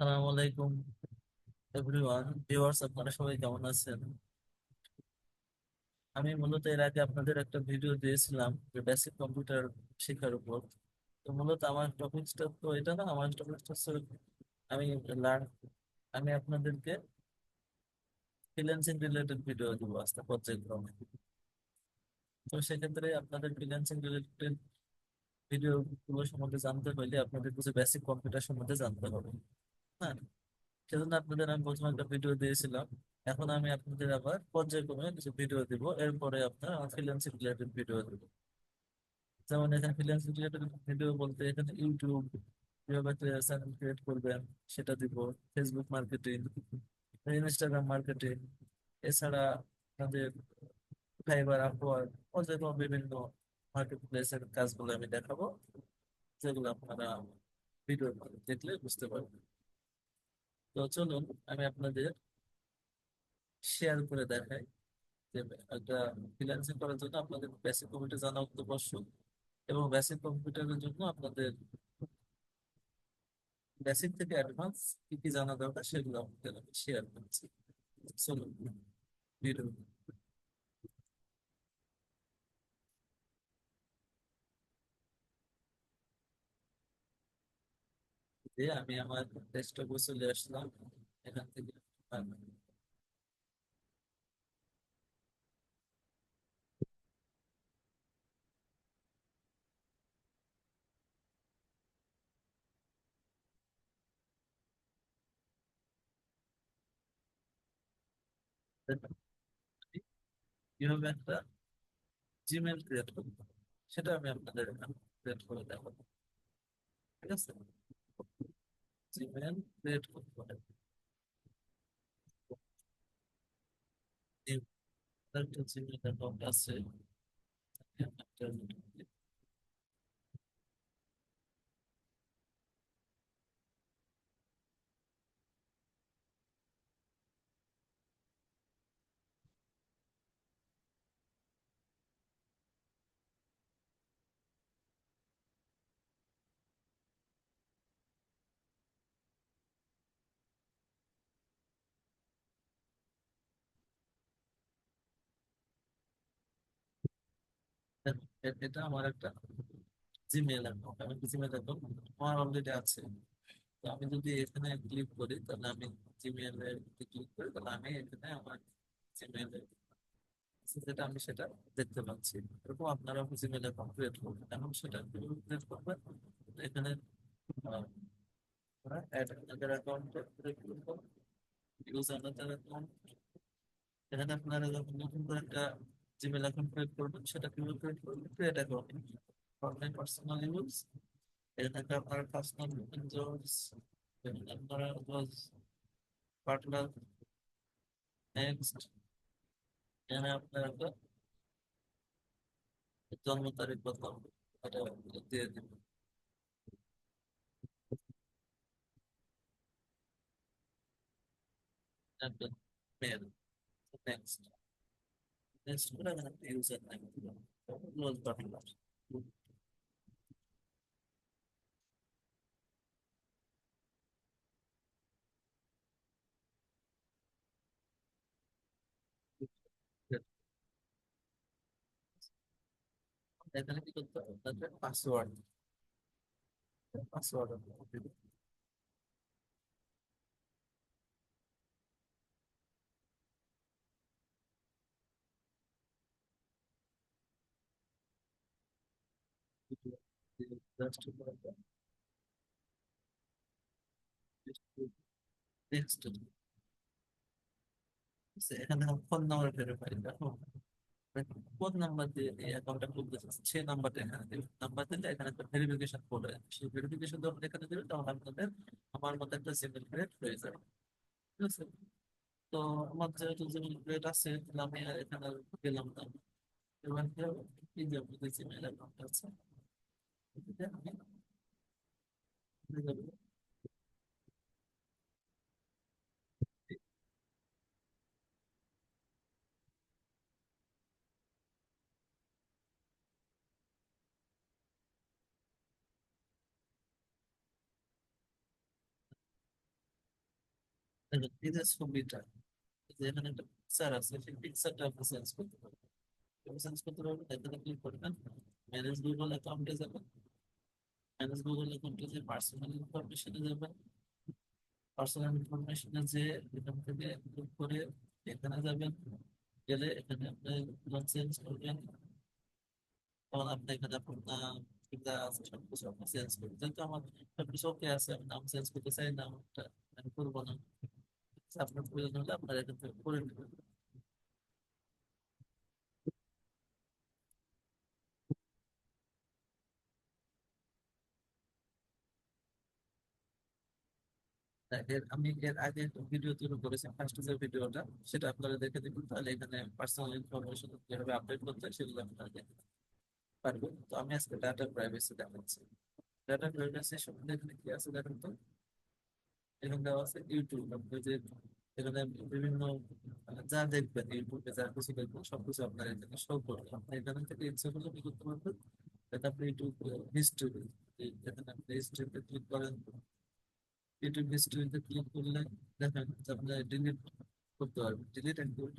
সালাম আলাইকুম। Everyone, viewers, আপনারা সবাই কেমন আছেন? আমি মূলত এর আগে আপনাদের একটা ভিডিও দিয়েছিলাম যে বেসিক কম্পিউটার শেখার উপর। তো মূলত আমার টপিকসটা তো এটা না, আমার টপিকসটা হচ্ছে আমি লার্ন আমি আপনাদেরকে ফ্রিল্যান্সিং রিলেটেড ভিডিও দিব আস্তে পর্যায়ক্রমে। তো সেক্ষেত্রে আপনাদের ফ্রিল্যান্সিং রিলেটেড ভিডিও গুলো সম্বন্ধে জানতে হলে আপনাদের কিছু বেসিক কম্পিউটার সম্বন্ধে জানতে হবে। সেজন্য আপনাদের আমি প্রথমে একটা ভিডিও দিয়েছিলাম, এখন আমি আপনাদের আবার পর্যায়ক্রমে কিছু ভিডিও দিব, এরপরে আপনার ফ্রিল্যান্সিং রিলেটেড ভিডিও দিব। যেমন এখানে ফ্রিল্যান্সিং রিলেটেড ভিডিও বলতে এখানে ইউটিউব কীভাবে চ্যানেল ক্রিয়েট করবেন সেটা দিব ফেসবুক মার্কেটিং ইনস্টাগ্রাম মার্কেটিং এছাড়া আপনাদের ফাইবার আপওয়ার্ক পর্যায়ক্রমে বিভিন্ন মার্কেট প্লেসের কাজগুলো আমি দেখাবো, যেগুলো আপনারা ভিডিও দেখলে বুঝতে পারবেন। তো চলুন, আমি আপনাদের শেয়ার করে দেখাই যে একটা ফ্রিল্যান্সিং করার জন্য আপনাদের বেসিক কম্পিউটার জানা অত্যাবশ্যক এবং বেসিক কম্পিউটারের জন্য আপনাদের বেসিক থেকে অ্যাডভান্স কি কি জানা দরকার সেগুলো আপনাদের আমি শেয়ার করছি। চলুন ভিডিও দিয়ে আমি আমার ডেস্কটপে চলে আসলাম, এখান থেকে কীভাবে একটা জিমেল ক্রিয়েট করতে সেটা আমি আপনাদের ক্রিয়েট করে দেখাবো ঠিক আছে? ক্রিয়েট করতে হবে একটা এ- এটা আমার একটা জিমেল অ্যাকাউন্ট আমি জিমেল অ্যাকাউন্ট আমার অলরেডি আছে। তো আমি যদি এখানে ক্লিক করি, তাহলে আমি জিমেল এ ক্লিক করি, তাহলে আমি এখানে আমার জিমেল যেটা আমি সেটা দেখতে পাচ্ছি। এরকম আপনারা জিমেল অ্যাকাউন্ট ক্রিয়েট করবেন। এখন সেটা ক্রিয়েট করবেন। এখানে অ্যাকাউন্ট এখানে আপনারা যখন নতুন করে একটা জিমেল অ্যাকাউন্ট ক্রিয়েট করবেন, সেটা কীভাবে ক্রিয়েট করবেন create account my personal use এখানে আপনার পার্সোনাল ডিটেইলস আপনারা ওয়াজ পার্টনার নেক্সট এখানে আপনার একটা জন্ম তারিখ বদলাম এটা দিয়ে দিবেন। নেক্সট নেক্সট করে এখানে একটা ইউজার নেম দিবেন ক্লোজ পার্টনার এখানে কি করতে হবে আপনাদের পাসওয়ার্ড পাসওয়ার্ড দিবেন জাস্ট নেক্সট আমার মতো একটা জিমেল ক্রিয়েট হয়ে যাবে তো আমার যেহেতু জিমেল ক্রিয়েট আছে আমি এখানে গেলাম না এবার কি হবে এই যে অ্যাকাউন্ট আছে এটাতে আমি দিয়ে দেবো। দেখেন এই যে ছবিটা এই যে এখানে একটা পিকচার আছে সেই পিকচারটা আপনি চেঞ্জ করতে পারবেন চেঞ্জ করতে পারবেন এখানে ক্লিক করবেন ম্যানেজ গুগল অ্যাকাউন্টে যাবেন ম্যানেজ গুগল অ্যাকাউন্টে যে পার্সোনাল ইনফরমেশনে যাবেন পার্সোনাল ইনফরমেশনে যে এখান থেকে ক্লিক করে এখানে যাবেন গেলে এখানে আপনি নাম চেঞ্জ করবেন তখন আপনি এখানে আপনার নাম কিংবা আছে সবকিছু আপনি চেঞ্জ করবেন যেহেতু আমার সবকিছু ওকে আছে আমি নাম চেঞ্জ করতে চাই নামটা আমি করব না আপনার প্রয়োজন হলে আপনার এখান থেকে করে নেবেন আমি এর আগে ভিডিও তৈরি করেছি ফার্স্ট যে ভিডিওটা সেটা আপনারা দেখে দেখুন, তাহলে এখানে পার্সোনাল ইনফরমেশন কীভাবে আপডেট করতে হয় সেগুলো আপনারা দেখে পারবেন? তো আমি আজকে ডাটা প্রাইভেসি দেখাচ্ছি। ডাটা প্রাইভেসি সম্বন্ধে এখানে কি আছে দেখেন তো? এখানে দেওয়া আছে ইউটিউব যে এখানে বিভিন্ন মানে যা দেখবেন ইউটিউবে যা কিছু দেখবেন, সবকিছু আপনার এখানে শো করবে আপনি এখান থেকে ইচ্ছা করলে কি করতে পারবেন? এটা আপনি ইউটিউব হিস্ট্রি এখানে আপনি হিস্ট্রিতে ক্লিক করেন ক্লিক করলে দেখেন যে আপনি ডিলিট করতে পারবেন। ডিলিট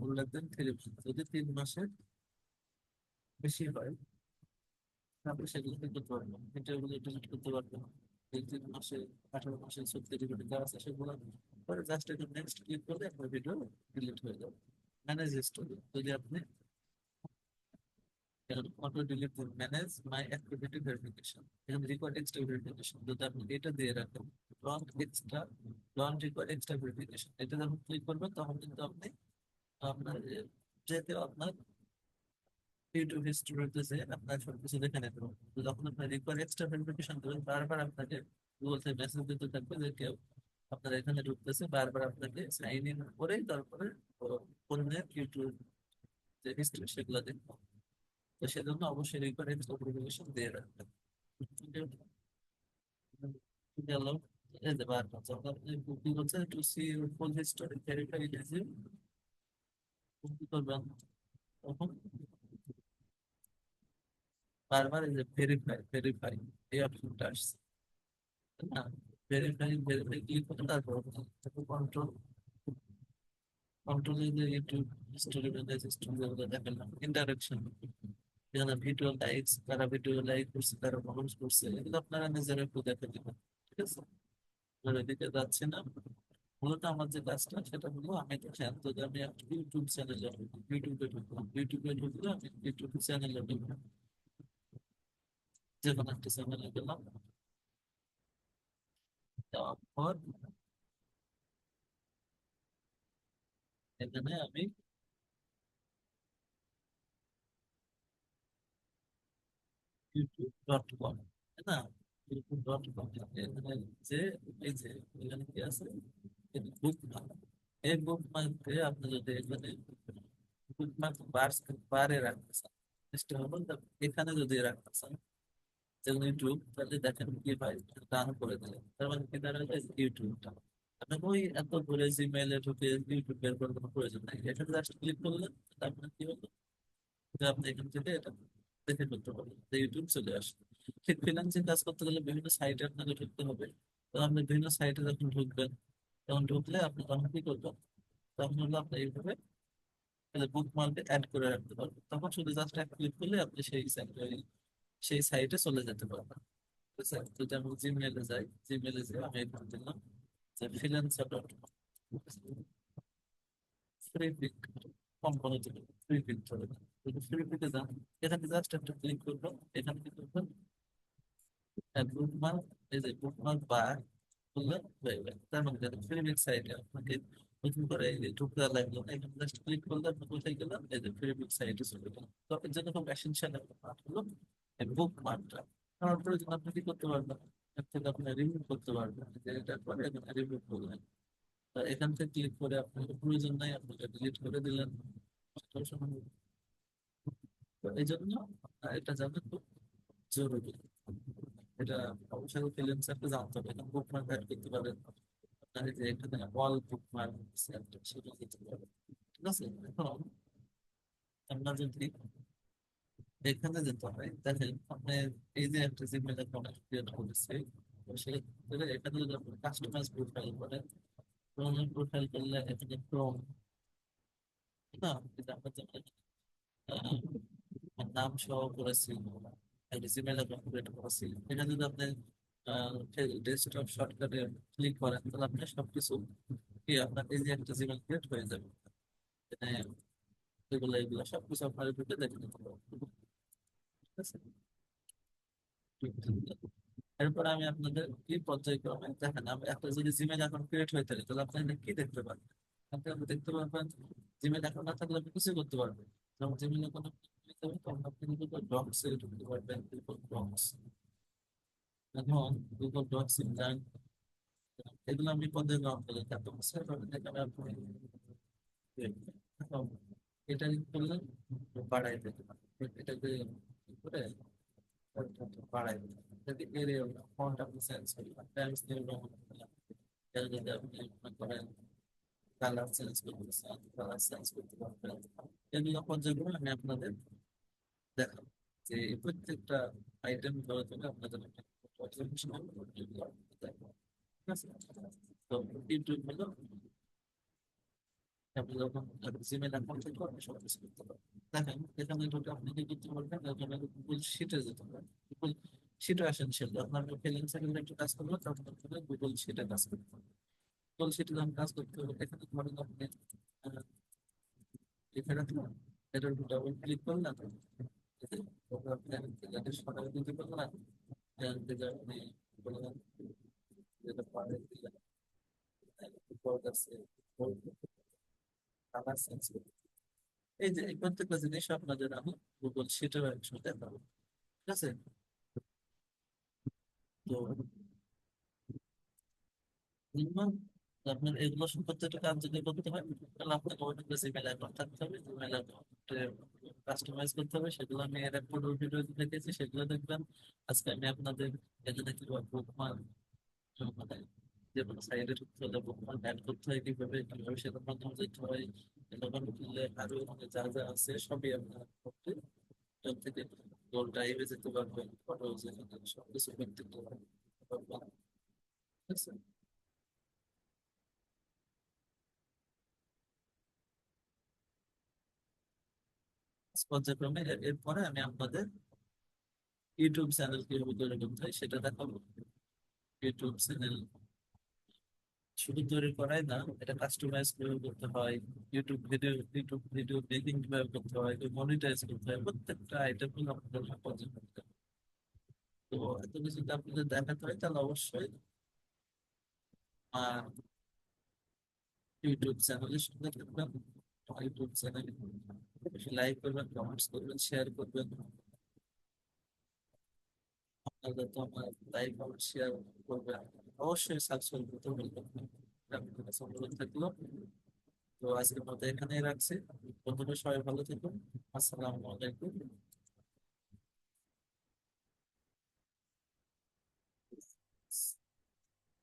মনে রাখবেন যদি তিন মাসের বেশি হয় তারপরে সেগুলো করতে পারবেন। ইন্টারভিউ ডিলিট করতে পারবেন। তিন মাসে, আঠারো মাসে সত্যি যা আছে সেগুলো। পরে জাস্ট এটা নেক্সট ক্লিক করলে আপনার ভিডিও ডিলিট হয়ে যাবে। ম্যানেজ হিস্টোরি যদি আপনি auto delete manage my activity verification এখানে রিকোয়ার্ড এক্সট্রা ভেরিফিকেশন যদি আপনি এটা দিয়ে রাখেন long extra long required extra verification এটা যখন ক্লিক করবেন, তখন কিন্তু আপনি আপনার, যেহেতু আপনার ইউটিউব হিস্টোরিতে যে আপনার সবকিছু দেখে নিতে পারবেন যখন আপনার রিকোয়ার্ড এক্সট্রা ভেরিফিকেশন করবেন বারবার আপনাকে গুগল থেকে মেসেজ দিতে থাকবে যে কেউ আপনার এখানে ঢুকতেছে, বারবার আপনাকে সাইন ইন করে তারপরে পণ্যের ইউটিউব যে হিস্ট্রি সেগুলো দেখব তো সেজন্য অবশ্যই রিকোয়ার্ড এক্সট্রা ভেরিফিকেশন দিয়ে রাখবেন। গেল যে বারবার যখন আপনি বুকিং হচ্ছে to see full history verify regime কি করবেন। তখন বারবার এই যে ভেরিফাই ভেরিফাই এই অপশনটা আসছে। না? ভেরিফাই ভেরিফাই ক্লিক করতে তারপর কন্ট্রোল কন্ট্রোল এই যে ইউটিউব স্টোরি ম্যানেজ স্টোরি যেগুলো দেখালাম ইন্টারাকশন এখানে ভিডিও লাইকস তারা ভিডিও লাইক করছে, তারা কমেন্টস করছে, এগুলো আপনারা নিজেরা একটু দেখে দিবেন ঠিক আছে? আর যাচ্ছে না। মূলত আমার যে কাজটা সেটা হলো, আমি দেখেন যদি আমি ইউটিউব চ্যানেলে ইউটিউবে ঢুকলাম ইউটিউবে ঢুকলে আমি ইউটিউব চ্যানেলে ঢুকলাম যে কোনো একটা চ্যানেলে গেলাম। যাওয়ার পর এখানে আমি ইউটিউব ডট কম না? ডট এখানে যে এই যে এখানে কি আছে এই আপনি যদি এখানে মার্ক বার রাখতে চান এখানে যদি রাখতে চান যেমন ইউটিউব তাহলে দেখেন কি হয় ডান করে দিলেন তার মানে কি দাঁড়াবে ইউটিউবটা আপনি ওই এত করে জিমেইলে ঢুকে ইউটিউব বের করার কোনো প্রয়োজন নাই এখানে জাস্ট ক্লিক করলেন তারপরে কি হলো যে আপনি এখান থেকে এটা দেখে করতে পারবেন ইউটিউব চলে আসবে ফ্রিল্যান্সিং কাজ করতে গেলে বিভিন্ন সাইটে আপনাকে ঢুকতে হবে। তো আপনি বিভিন্ন সাইটে যখন ঢুকবেন, তখন ঢুকলে আপনি তখন কি করবেন? তখন হলো আপনি এইভাবে বুক মার্কে অ্যাড করে রাখতে পারবেন। তখন শুধু জাস্ট এক ক্লিক করলে আপনি সেই সেই সাইটে চলে যেতে পারবেন। যদি আমি জিমেলে যাই জিমেলে যাই আমি এখানে দিলাম যে freelancer dot free pick company থেকে ফ্রি পিক চলে যদি ফ্রি পিকে যান, এখানে জাস্ট একটা ক্লিক করবেন, এখানে কি করবেন? বুকমার্ক এই যে বুকমার্ক বা করলে হয়ে গেল তার মানে ফ্রি পিক সাইটে আপনাকে নতুন করে এই যে ঢুকতে লাগল এখানে জাস্ট ক্লিক করলে আপনি কোথায় গেলাম এই যে ফ্রি পিক সাইটে চলে গেলাম তো এর জন্য খুব এসেনশিয়াল একটা পার্ট হলো বুক মার্কটা কারণ প্রয়োজন আপনি কি করতে পারবেন এর থেকে আপনি রিমুভ করতে পারবেন যে এটা করে এখানে রিমুভ করলেন তো এখান থেকে ক্লিক করে আপনার প্রয়োজন নাই আপনি ডিলিট করে দিলেন এই জন্য এটা জানা খুব জরুরি এটা অবশ্যই ফ্রিল্যান্সারকে জানতে হবে। এখানে বুক মার্ক অ্যাড করতে পারেন আপনার যে এখানে অল বুক মার্ক সেটা দিতে পারেন ঠিক আছে? এখন আমরা যদি এখানে যেতে হয় দেখেন আপনি এই যে একটা জিমেল অ্যাকাউন্ট ক্রিয়েট করেছে সেক্ষেত্রে এখানে যদি আপনি কাস্টমাইজ প্রোফাইল করেন ক্রোমে প্রোফাইল করলে এখানে ক্রোম না এটা আমরা যেমন, নাম সহ করেছি। এটা যদি আপনি ডেস্কটপ শর্টকাটে ক্লিক করেন তাহলে আপনি সবকিছু কি আপনার এই যে একটা জিমেল ক্রিয়েট হয়ে যাবে এগুলো এগুলো সবকিছু আপনার দেখে নিতে ঠিক আছে এরপর আমি আপনাদের কি পর্যায়ক্রমে দেখেন একটা যদি জিমেল অ্যাকাউন্ট ক্রিয়েট হয়ে থাকে তাহলে আপনি কি দেখতে পারবেন আপনি দেখতে পারবেন জিমেল অ্যাকাউন্ট না। থাকলে আপনি কিছু করতে পারবেন যখন জিমেল অ্যাকাউন্ট তখন আপনি গুগল ডক্স এ ঢুকতে পারবেন গুগল ডক্স এখন গুগল ডক্স যান এগুলো আমি পর্যায়ক্রমে বলে থাকব এখানে আপনি এখন এটা করলে বাড়াই দিতে পারেন এটাকে করে বাড়াই দিতে পারেন যদি এরিয়া ফন্ট আপনি চেঞ্জ করবেন টাইমস নিউ রকম এটা যদি আপনি মনে করেন কালার চেঞ্জ করতে চান কালার চেঞ্জ করতে পারবেন পর্যায়ক্রমে আমি আপনাদের দেখাবো যে প্রত্যেকটা আইটেম ধরে ধরে আপনাদের থেকে সব কিছু করতে পারবেন। দেখেন, এখানে পারবেন গুগল শিটে যেতে পারবেন গুগল আসেন সেটা, আপনার ফ্রিল্যান্সার একটু কাজ করবে আপনাকে গুগল শিটে কাজ করতে হবে। গুগল শিটে যখন কাজ করতে হবে। এখানে ধরেন আপনি এখানে এটার ডাবল ক্লিক যে, আপনি করতে এই যে প্রত্যেকটা জিনিস আপনাদের আমি গুগল শিটের একসাথে ঠিক আছে? আপনার এগুলো সম্পর্কে প্রত্যেকটা কাজ যদি করতে হয়, তাহলে আপনাকে একটা জিমেল অ্যাকাউন্ট থাকতে হবে জিমেল অ্যাকাউন্টে কাস্টমাইজ করতে হবে, সেগুলো আমি এর পনেরো ভিডিও দেখেছি সেগুলো দেখবেন। আজকে আমি আপনাদের এখানে কীভাবে বুকমার্ক মানে যে কোনো সাইডে ঢুকতে হলে বুকমার্ক অ্যাড করতে হয়, কীভাবে কীভাবে সেটার মাধ্যমে যেতে হয়, এলাকার খুললে আরও যা যা আছে, সবই আপনার করতে থেকে গোল ড্রাইভে যেতে পারবেন ফটো যেখানে সবকিছু করতে পারবেন। ঠিক আছে? পর্যায়ক্রমে এর- এরপরে আমি আপনাদের ইউটিউব চ্যানেল কীভাবে তৈরি করতে হয় সেটা দেখাবো। ইউটিউব চ্যানেল শুধু তৈরি করাই না, এটা কাস্টমাইজ কীভাবে করতে হয়, YouTube video YouTube video making কীভাবে করতে হয় মনিটাইজ করতে হয়, প্রত্যেকটা আইটেমগুলো আপনাদের পর্যায়ে করতে তো এত কিছু আপনাদের দেখাতে হয়, তাহলে অবশ্যই আহ ইউটিউব চ্যানেলের সঙ্গে থাকবেন ইউটিউব চ্যানেল লাইক করবেন কমেন্টস করবেন শেয়ার করবেন। আপনাদের তো আমার লাইক কমেন্ট শেয়ার করবেন। অবশ্যই সাবস্ক্রাইব করতে থাকল। তো আজকের মতো এখানেই রাখছি। বন্ধুরা, সবাই ভালো থাকুন। আসসালামু আলাইকুম।